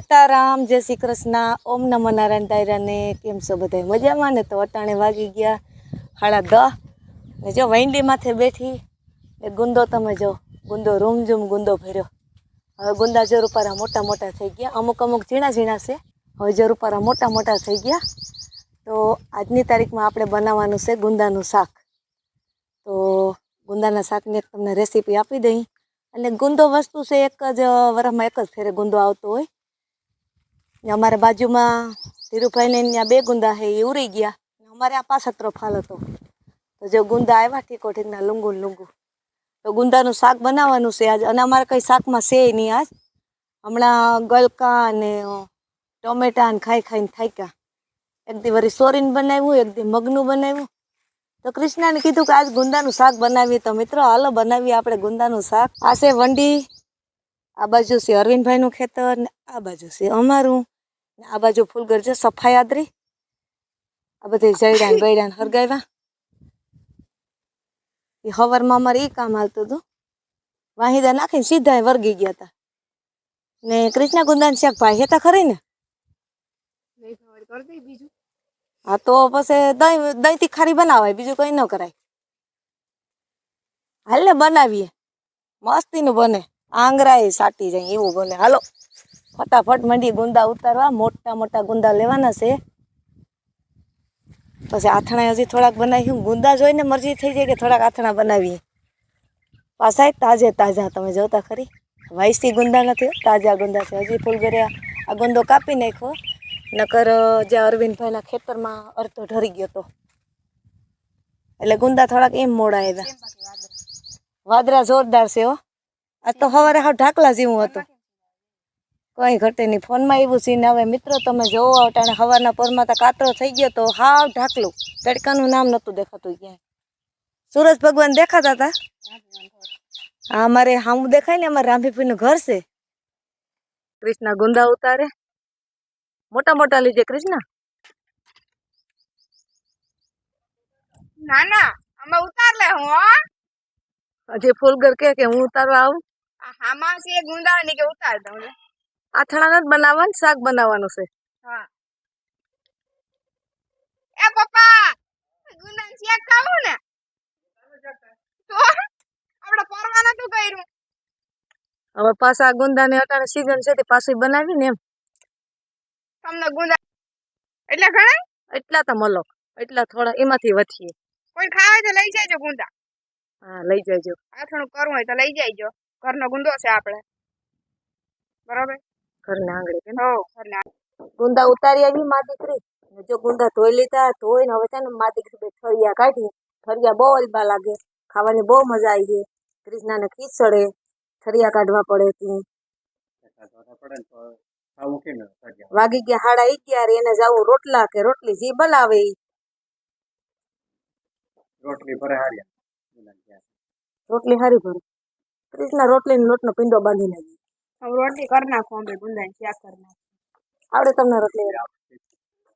સીતારામ, જય શ્રી કૃષ્ણ. ઓમ નમો નારાયણ દાયરાને કેમ છો બધા મજામાં ને? તો અટાણે વાગી ગયા સાડા દહ. ને જો વૈંડી માથે બેઠી. ને ગુંદો તમે જો. ગુંદો રૂમઝૂમ ગુંદો ભર્યો. હવે ગુંદા જો રૂપારા મોટા મોટા થઈ ગયા. અમુક અમુક ઝીણા ઝીણા છે. હવે જો મોટા મોટા થઈ ગયા. તો આજની તારીખમાં આપણે બનાવવાનું છે ગુંદાનું શાક. તો ગુંદાના શાકની એક તમને રેસીપી આપી દઈ. અને ગુંદો વસ્તુ છે એક જ વરસમાં એક જ ફેરે ગુંદો આવતો હોય. અમારે બાજુમાં ધીરુભાઈને ત્યાં બે ગુંદા છે એ ઉરી ગયા. અમારે આ પાસતરો ફાલ હતો. તો જો ગુંદા આવ્યા ઠીકો ઠીકના લુંગુ લુંગુ. તો ગુંદાનું શાક બનાવવાનું છે આજ. અને અમારે કંઈ શાકમાં છે નહીં આજ. હમણાં ગલકા અને ટોમેટા ને ખાઈ ખાઈને થાક્યા. એક દી વળી સોરીને બનાવ્યું, એક દી મગનું બનાવ્યું. તો કૃષ્ણાને કીધું કે આજ ગુંદાનું શાક બનાવીએ તો મિત્રો, હાલો બનાવીએ આપણે ગુંદાનું શાક. આ વંડી આ બાજુ છે અરવિંદભાઈનું ખેતર ને આ બાજુ છે અમારું. ને આ બાજુ ફૂલગર છે સફાઈ આદરી આ બધી જયડા ને ગયડા હરગાવ્યા એ હવારમાં અમારે એ કામ હાલતું હતું. વાહિદા નાખીને સીધા વર્ગી ગયા હતા ને કૃષ્ણા ગુંદાન શાક ભાઈ હતા ખરી ને? હા તો પછી દહીં, દહીંથી ખારી બનાવાય, બીજું કંઈ ન કરાય. હાલ ને બનાવીએ. મસ્તીનું બને. આંગરાએ સાટી જાય એવું બને હાલો, ફટાફટ મંડી ગુંદા ઉતારવા, મોટા મોટા ગુંદા લેવાના છે. પછી આથણા હજી થોડાક બનાવ્યું, ગુંદા જોઈને મરજી થઈ જાય કે થોડાક આથણા બનાવીએ. પાછા તાજે તાજા, તમે જોતા ખરી. વાયસી ગુંદા નથી, તાજા ગુંદા છે. હજી ફૂલ ગર્યા આ ગુંદો કાપી નાખ્યો, નકર જ્યાં અરવિંદભાઈના ખેતરમાં અડધો ઢરી ગયો તો. એટલે ગુંદા થોડાક એમ મોડા આવ્યા. વાદરા જોરદાર છે હો. આ તો સવારે હાવ ઢાકલા જેવું હતું. કઈ ઘટે નહીં. ફોનમાં એવું સીન આવે મિત્રો તમે જોવો અટાણે સવારના પરમાં તો કાતરો થઈ ગયો તો હાવ ઢાકલું. તડકાનું નામ નહોતું દેખાતું ક્યાંય. સૂરજ ભગવાન દેખાતા હતા? હા અમારે હામું દેખાય ને અમારે રામભીપીનું ઘર છે. કૃષ્ણા ગુંદા ઉતારે. મોટા મોટા લીજે કૃષ્ણા. ના ના અમે ઉતાર લે હું હો. હજી ફૂલગર કે કે હું ઉતારવા આવું. આ હામાં છે ગુંદા ની કે ઉતાર દઉં લે આથણા નથી બનાવવાનું શાક બનાવવાનું છે. હા. એ પપ્પા ગુંદા ની શેક ખાવું ને? તો? આપણે પરવાના તો કર્યું. હવે પાછા ગુંદા ને અટાણે સીઝન છે તે પાછી બનાવી ને એમ. તમને ગુંદા એટલે ઘણા? એટલા તો મલો એટલા થોડા એમાંથી વધીએ. કોઈ ખાવે તો લઈ જાયજો ગુંદા. હા લઈ જાયજો આથણું કરવું હોય તો લઈ જાયજો ઘરનો ગુંદો છે આપણે. બરોબર? ઘરના આંગળી હો ઘરના ગુંદા ઉતારી આવી મા દીકરી. જો ગુંદા ધોઈ લીધા ધોઈને હવે છે ને મા દીકરી બે ઠળિયા કાઢી ઠળિયા બહુ અલબા લાગે. ખાવાની બહુ મજા આવી ગઈ. કૃષ્ણાને ખીચડે ઠળિયા કાઢવા પડે તું વાગી ગયા હાડા અગિયાર એને જાવું રોટલા કે રોટલી જે બનાવે ઈ. રોટલી ભરે હારી. રોટલી હારી ભરે. કૃષ્ણા રોટલીનો લોટનો પીંડો બાંધી નાખી રોટલી કરી નાખો અમે ગુંદા ની શેક કરી નાખો? આવડે તમને રોટલી?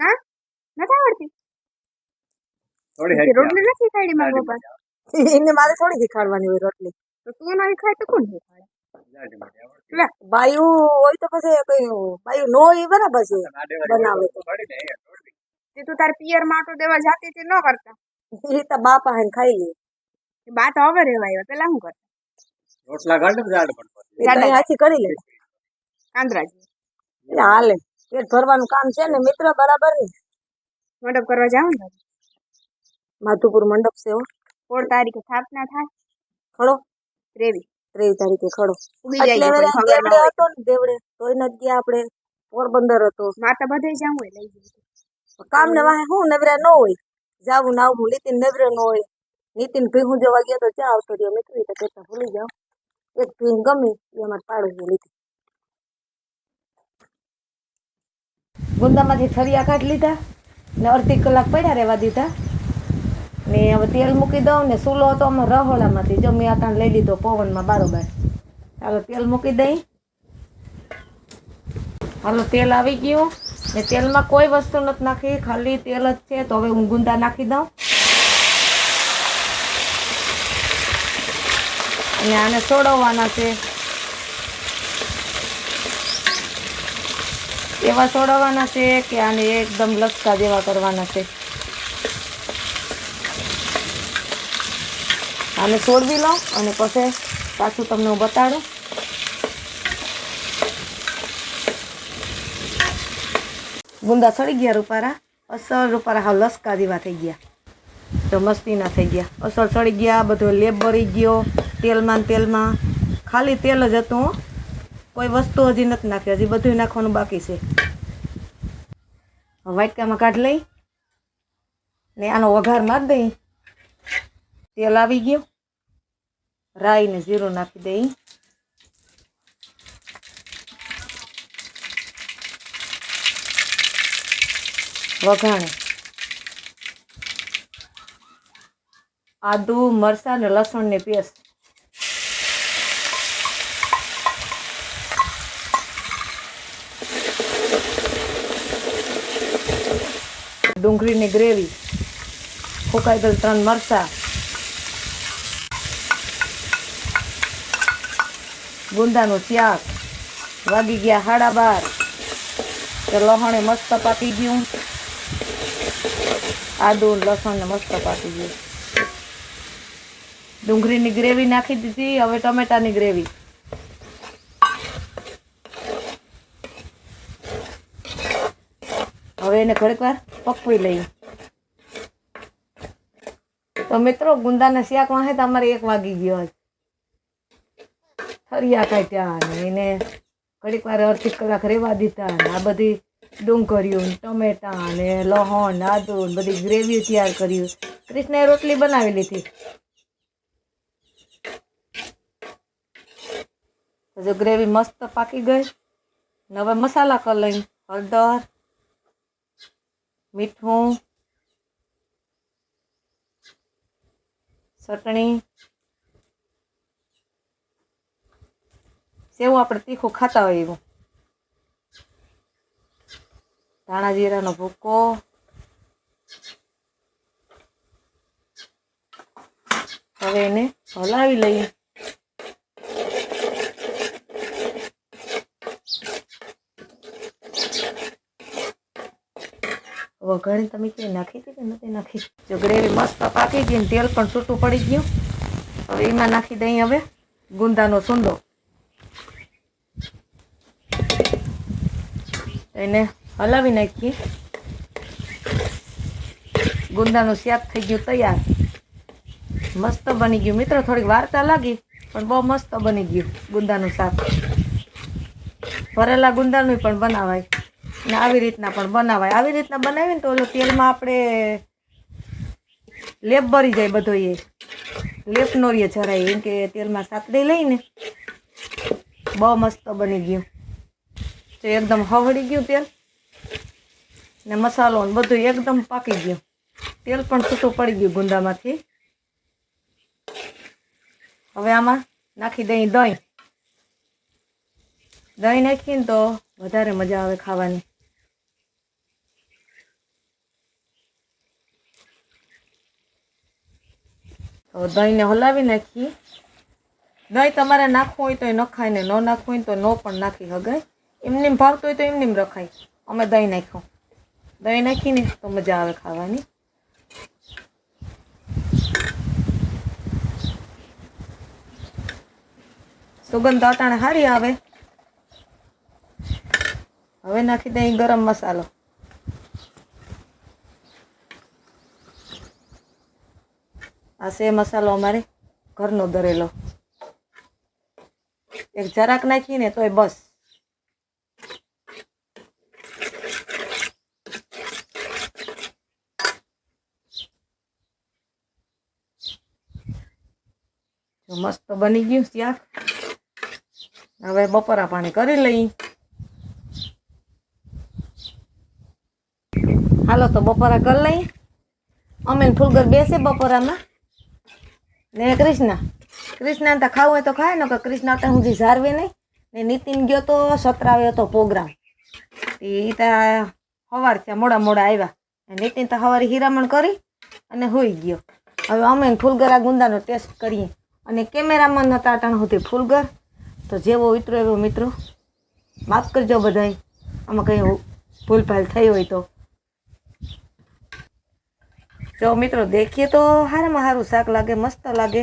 કા નથી આવડતી? રોટલી નથી ખાઈડી મારા પપ્પા એને મારે થોડી શીખાડવાની હોય રોટલી. તો તું નહીં ખાય તો કોણ. લે. બાયું હોય તો પછી કઈ બાયુ નો હોય બરાબર છે. બનાવે તો. રોટલી. તે તું તાર પિયર માટો દેવા જાતી તે ન કરતા. એ તો બાપા હે ખાઈ લે. એ બા તો હવે રેવા પેલા શું કરતા? રોટલા પણ પછી. એ તો અહીં હાથી કરી લે. કાંદરાજી એટલે હાલે. પેટ ભરવાનું કામ છે ને મિત્ર બરાબર ને? મંડપ કરવા જાવ ને માધુપુર મંડપ છે હો. સોળ તારીખે સ્થાપના થાય. ખડો? ત્રેવી ત્રેવીસ તારીખે ખડો. દેવડે હતો ને દેવડે. તોય નથી ગયા આપણે. પોરબંદર હતો. માતા બધે જાવ હોય લઈ જઈએ કામ ને વાહે હું નવરા ન હોય. જાવું ને આવું નીતિન નવરે ન હોય. નીતિન ભીહું જોવા ગયા તો ચા આવતો રહ્યો. મિત્રો તો કહેતા ભૂલી જાઓ. એક ભીહ ગમી એ અમારે પાડોશી લીધી ગુંદામાંથી થરિયા કાઢી લીધા ને અડધી કલાક પડ્યા રહેવા દીધા ને હવે તેલ મૂકી દઉં ને સૂલો હતો અમે રહોળામાંથી જો મેં આટાણ લઈ લીધો પવનમાં બારોબાર ચાલો તેલ મૂકી દઈ હાલો તેલ આવી ગયું ને તેલમાં કોઈ વસ્તુ નથી નાખી ખાલી તેલ જ છે તો હવે હું ગુંદા નાખી દઉં અને આને સોડવવાના છે. એવા સોડવવાના છે કે આને એકદમ લસકા જેવા કરવાના છે. આને છોડવી લઉં અને પછી પાછું તમને હું બતાડું. ગુંદા સડી ગયા રૂપારા. અસલ રૂપારા હાવ લસકા જેવા થઈ ગયા. તો મસ્તીના થઈ ગયા. અસલ સડી ગયા, બધો લેપ ભરી ગયો. તેલમાં ને તેલમાં. ખાલી તેલ જ હતું કોઈ વસ્તુ હજી નથી નાખી, હજી બધું નાખવાનું બાકી છે. વાટકામાં કાઢ લઈ ને આનો વઘાર મારી દઈ. તેલ આવી ગયું. રાઈ ને જીરું નાખી દઈ. વઘાણે. આદુ, મરચાં ને લસણની પેસ્ટ. ડુંગળીની ગ્રેવી, ફૂંકાઈ ગયેલ ત્રણ મરચાં, ગુંદાનું શાક વાગી ગયા હાડા બાર. તો લસણે મસ્ત પાકી ગયું. આદુ લસણ ને મસ્ત પાકી ગયું. ડુંગળીની ગ્રેવી નાખી દીધી, હવે ટમેટાની ગ્રેવી. હવે એને ઘડીક વાર પકવી લઈ તો મિત્રો, ગુંદાના શાક વાહે તો અમારે એક વાગી ગયો થરિયા કાઢ્યા ને એને ઘડીક વાર અડધી કલાક રેવા દીધા આ બધી ડુંગળીઓ ને ટમેટા ને લહણ, આદું બધી ગ્રેવી તૈયાર કર્યું કૃષ્ણએ રોટલી બનાવી લીધી. જો ગ્રેવી મસ્ત પાકી ગઈ. ને હવે મસાલા કરી લઈ. હળદર મીઠું, ચટણી સેવું આપણે તીખું ખાતા હોય એવું. ધાણા જીરાનો ભૂકો, હવે એને હલાવી લઈએ. વઘાણી તમે ક્યાંય નાખી હતી કે નથી નાખી જો ગ્રેવી મસ્ત પાકી ગઈ ને તેલ પણ છૂટું પડી ગયું. હવે એમાં નાખી દઈ હવે ગુંદાનો સુંદો એને હલાવી નાખીએ. ગુંદાનું શાક થઈ ગયું તૈયાર. મસ્ત બની ગયું. મિત્રો, થોડીક વાર્તા લાગી, પણ બહુ મસ્ત બની ગયું ગુંદાનું શાક. ભરેલા ગુંદાનું પણ બનાવાય. ને આવી રીતના પણ બનાવાય. આવી રીતના બનાવીને તો ઓલો તેલમાં આપણે લેપ ભરી જાય બધો એ લેપ નો જરાય, એમ કે તેલમાં સાતડી લઈને બહુ મસ્ત બની ગયું. તો એકદમ હવળી ગયું તેલ ને મસાલો ને બધું એકદમ પાકી ગયું. તેલ પણ છૂટું પડી ગયું ગુંદામાંથી. હવે આમાં નાખી દઈ દહીં. દહીં નાખીને તો વધારે મજા આવે ખાવાની. તો દહીંને હલાવી નાખીએ દહીં તમારે નાખવું હોય તો એ નખાય ને ન નાખવું હોય તો ન પણ નાખી હગાય. એમને ભાવતું હોય તો એમને રખાય. અમે દહીં નાખ્યું. દહીં નાખીને તો મજા આવે ખાવાની. સુગંધ અટાણે સારી આવે. હવે નાખી દઈ ગરમ મસાલો. આ સે મસાલો અમારે ઘરનો દરેલો એક જરાક નાખીને તોય બસ. મસ્ત બની ગયું શાક હવે બપોરા પાણી કરી લઈ. હાલો તો બપોરા કરી લઈ. અમે ફૂલગર બેસે બપોરામાં. ને કૃષ્ણા. કૃષ્ણા તો ખાવું હોય તો ખાય ને કે કૃષ્ણા તો હું ઝારવે નહીં. ને નીતિન ગયો તો સતરાવ્યો હતો પ્રોગ્રામ. એ ત્યાં સવાર છે મોડા મોડા આવ્યા. નીતિન તો સવારે હીરામણ કરી અને હોઈ ગયો. હવે અમે ફૂલગર ગુંદાનો ટેસ્ટ કરીએ. અને કેમેરામાં નહોતા અટાણ સુધી ફૂલગર. તો જેવો મિત્રો એવો મિત્રો, માફ કરજો બધાય. આમાં કંઈ ભૂલભાલ થઈ હોય તો. જો મિત્રો, દેખીએ તો હારામાં સારું શાક લાગે, મસ્ત લાગે.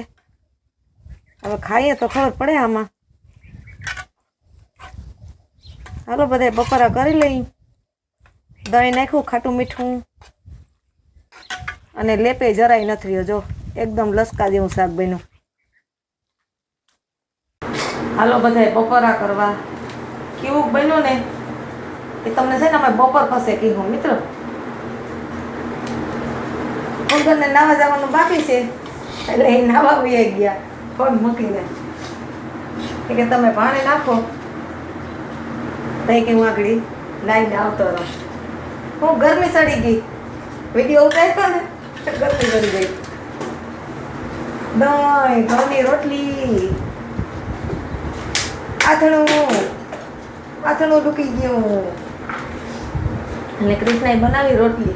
હવે ખાઈએ તો ખબર પડે આમાં. હાલો બધા બપોરા કરી લઈ. દહીં નાખ્યું, ખાટું મીઠું. અને લેપે જરાય નથી રહ્યો, જો. એકદમ લસકા જેવું શાક બન્યું. હાલો, બધાય બપોરા કરવા. કેવું બન્યું ને? એ તમને છે ને, અમે બપોર પાસે કીધું, મિત્રો. ફૂલગરને નાવા જવાનું બાકી છે, એટલે એ નાવા બી ગયા. ફોન મૂકીને. કે તમે પાણી નાખો. તઈ કે હું આગળ લાઈને આવતો રહો. હું ગરમી સડી ગઈ. વીડિયો ઉતાર્યો ને ગરમી સડી ગઈ. દહીં, ઘઉંની રોટલી, આથણું આથણું ડૂકી ગયું. અને કૃષ્ણએ બનાવી રોટલી.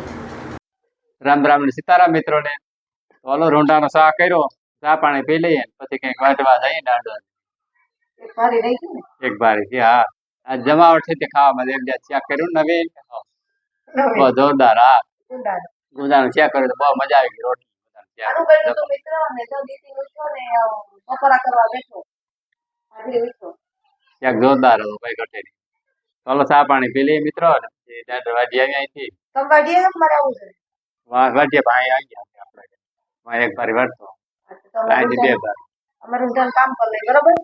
રામ રામ ને સીતારામ મિત્રોને. ઓલો રોંઢાનો શાક કર્યો. ચા પાણી પી લઈએ પછી કંઈક વાંચવા જઈએ દાંડો એક બારી છે હા. આ જમાવટ છે તે ખાવામાં એક જ્યાં ચેક કર્યું ને નવીન. બહુ જોરદાર હા. ગુંદાનું શાક કર્યું તો બહુ મજા આવી ગઈ રોટલી. જોરદાર હતું કઈ ઘટે નહીં તો ચા પાણી પી લઈએ મિત્રો વાડી આવી અહીંથી વાડીએ ભાઈ આવી ગયા આપણે. વાહ એક બારી તમારે અહીંથી બે બારી અમારે ઊંડાણ કામ કરી લઈ બરોબર?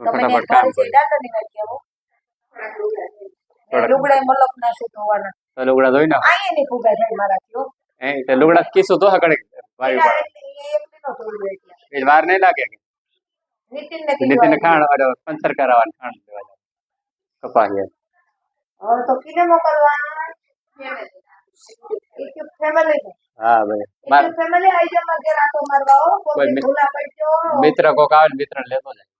તમે ને ફટાફટ છે કરી દાંડાની વાડી આવો લુગડા મલક ના છે ધોવાના? તો લુગડા ધોઈ નાખો. આયે નહીં ફુગાય ભાઈ મારાથી હો. એ તો લુગડા કીશું તો કડક વારી એના એ એકલી નો ધોઈ એટલે. એ વાર નહીં લાગે કે? નીતિન આજે. ખાણ પંચર કરાવવાનું ખાણ દેવા કપાસ હવે તો કિને મોકલવાના. એક ફેમિલી ને હા ભાઈ. માર એક ફેમિલી આઈ જાવ મારા ઘેર આટો મારવા હો કોઈ કોઈ મિ- ભૂલા પડજો. મિત્ર કોક આવે ને મિત્ર લેતો જાય.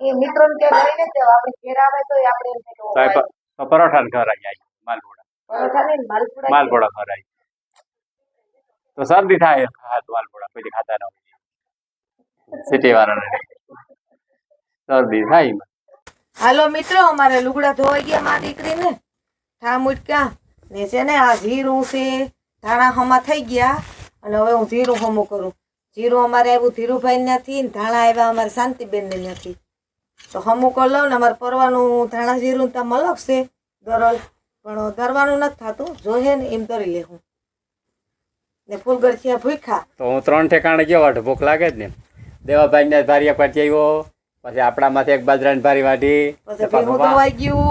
એ મિત્રો ને ત્યાં લઈને જ જાવ આપણે ઘેર આવે તો આપણે એમ થાય કે તો એ પ- તો પરોઠા ને ઘર આવી જાય માલપુડા. પરોઠા નહીં માલપુડા માલપુડા ઘર આવી તો શરદી થાય હાથ માલપુડા કોઈ ખાતા ન હોય સિટી વાળાને શરદી થાય એમાં. હાલો મિત્રો અમારે લુગડા ધોવાઈ ગયા મારી દીકરીને. ઠામ ઉટક્યા ને છે ને આ જીરું છે, ધાણા હમા થઈ ગયા. અને હવે હું જીરું હમું કરું. જીરું અમારે આવ્યું ધીરુભાઈ નથી ધાણા આવ્યા અમારે શાંતિબેનને નથી તો હમું કર લઉં ને અમારે પરવાનું ધાણા જીરું તો અલગ છે, દરરોજ. પણ ધરવાનું નથી થતું જોઈએ ને એમ કરી લેવું ને ફૂલગરથિયા ભૂખા તો હું ત્રણ ઠેકાણે ગયો ભૂખ લાગે જ ને. દેવાભાઈ ને ભારિયા પાટી આવ્યો. પછી આપણામાંથી એક બાજરાની ભારી વાટી પછી ભીહું ગયું.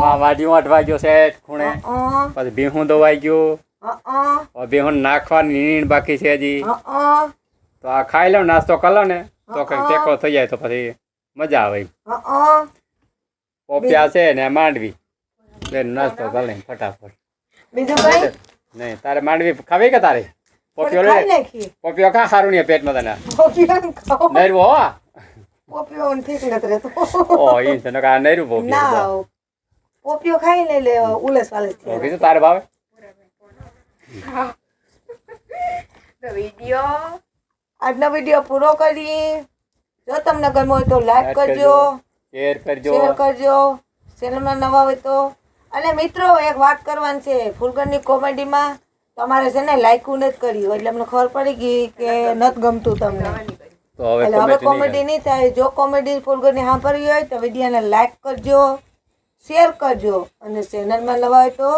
છે ખૂણે. પછી ભીહું દોવાઈ ગયું. ભીહું નાખવાની નીણ બાકી છે હજી. તો આ ખાઈ લો નાસ્તો કરો ને તો કઈ. ટેકો થઈ જાય તો પછી મજા આવે. પોપિયા છે ને માંડવી. બેન નાસ્તો ભલે ફટાફટ. બીજું કઈ? નહીં તારે માંડવી ખાવી કે તારે? પોપિયો લે. પોપિયો ખા સારું નહીં પેટમાં તને. નરવો પોપિયો ઠીક નથી રહેતો ઓ ઈ તને કા નરવું પોપિયો ના પોપિયો ખાઈ ને લે ઉલસ વાલસ તો થઈ કીધું તારે ભાવે તો વિડિયો આજનો વિડિયો પૂરો કરી જો તમને ગમ્યો હોય તો લાઈક કરજો શેર કરજો શેર કરજો ચેનલમાં નવા હોય તો અને મિત્રો એક વાત કરવાની છે ફૂલગરની કોમેડીમાં તમારે છે ને લાઈકું નથી કર્યું એટલે અમને ખબર પડી ગઈ કે નથી ગમતું તમને તો હવે એટલે હવે કોમેડી નહીં થાય. જો કોમેડી ફૂલગરની સાંભળવી હોય તો વિડીયોને લાઈક કરજો શેર કરજો અને ચેનલમાં નવા હોય તો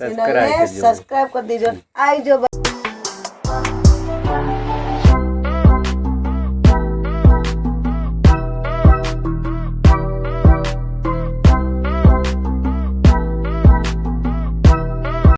ચેનલને સબસ્ક્રાઈબ સબસ્ક્રાઇબ કરી દેજો. આવજો